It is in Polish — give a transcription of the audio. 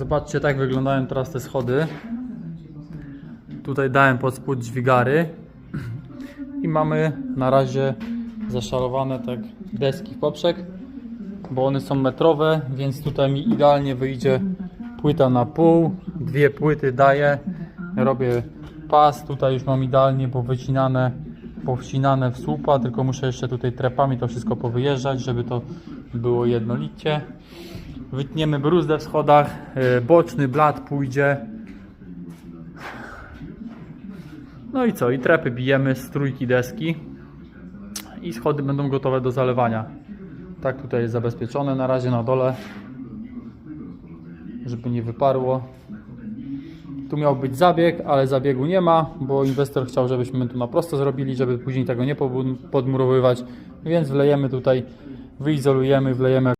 Zobaczcie, tak wyglądają teraz te schody. Tutaj dałem pod spód dźwigary i mamy na razie zaszarowane tak deski w poprzek, bo one są metrowe, więc tutaj mi idealnie wyjdzie płyta na pół, dwie płyty daję, robię pas, tutaj już mam idealnie powycinane, powcinane w słupa, tylko muszę jeszcze tutaj trepami to wszystko powyjeżdżać, żeby to było jednolicie. Wytniemy bruzdę w schodach, yy, boczny blat pójdzie, no i co? I trepy bijemy z trójki deski i schody będą gotowe do zalewania. Tak tutaj jest zabezpieczone na razie na dole, żeby nie wyparło. Tu miał być zabieg, ale zabiegu nie ma, bo inwestor chciał, żebyśmy tu na prosto zrobili, żeby później tego nie podmurowywać, więc wlejemy tutaj, wyizolujemy, wlejemy